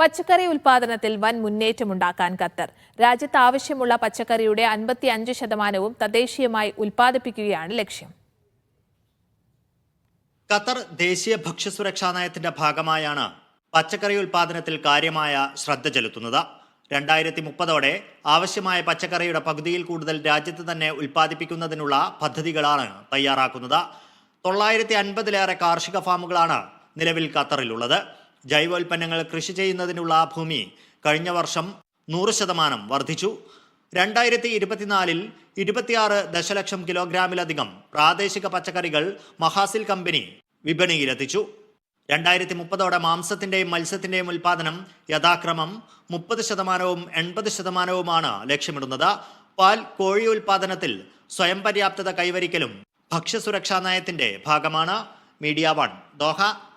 പച്ചക്കറി ഉൽപാദനത്തിൽ വൻ മുന്നേറ്റമുണ്ടാക്കാൻ ഖത്തർ. രാജ്യത്ത് ആവശ്യമുള്ള പച്ചക്കറിയുടെ അൻപത്തി അഞ്ച് ശതമാനവും തദ്ദേശീയമായി ഉൽപ്പാദിപ്പിക്കുകയാണ് ലക്ഷ്യം. ഖത്തർ ദേശീയ ഭക്ഷ്യസുരക്ഷാ നയത്തിന്റെ ഭാഗമായാണ് പച്ചക്കറി ഉൽപാദനത്തിൽ കാര്യമായ ശ്രദ്ധ ചെലുത്തുന്നത്. രണ്ടായിരത്തി മുപ്പതോടെ ആവശ്യമായ പച്ചക്കറിയുടെ പകുതിയിൽ കൂടുതൽ രാജ്യത്ത് തന്നെ ഉൽപ്പാദിപ്പിക്കുന്നതിനുള്ള പദ്ധതികളാണ് തയ്യാറാക്കുന്നത്. തൊള്ളായിരത്തി അൻപതിലേറെ കാർഷിക ഫാമുകളാണ് നിലവിൽ ഖത്തറിലുള്ളത്. ജൈവോൽപ്പന്നങ്ങൾ കൃഷി ചെയ്യുന്നതിനുള്ള ഭൂമി കഴിഞ്ഞ വർഷം നൂറ് ശതമാനം വർദ്ധിച്ചു. രണ്ടായിരത്തി ഇരുപത്തിനാലിൽ ഇരുപത്തിയാറ് ദശലക്ഷം കിലോഗ്രാമിലധികം പ്രാദേശിക പച്ചക്കറികൾ മഹാസിൽ കമ്പനി വിപണിയിലെത്തിച്ചു. രണ്ടായിരത്തി മുപ്പതോടെ മാംസത്തിന്റെയും മത്സ്യത്തിന്റെയും ഉൽപാദനം യഥാക്രമം മുപ്പത് ശതമാനവും എൺപത് ശതമാനവുമാണ് ലക്ഷ്യമിടുന്നത്. പാൽ കോഴി ഉൽപാദനത്തിൽ സ്വയം പര്യാപ്തത കൈവരിക്കലും ഭക്ഷ്യസുരക്ഷാ നയത്തിന്റെ ഭാഗമാണ്. Media One Doha.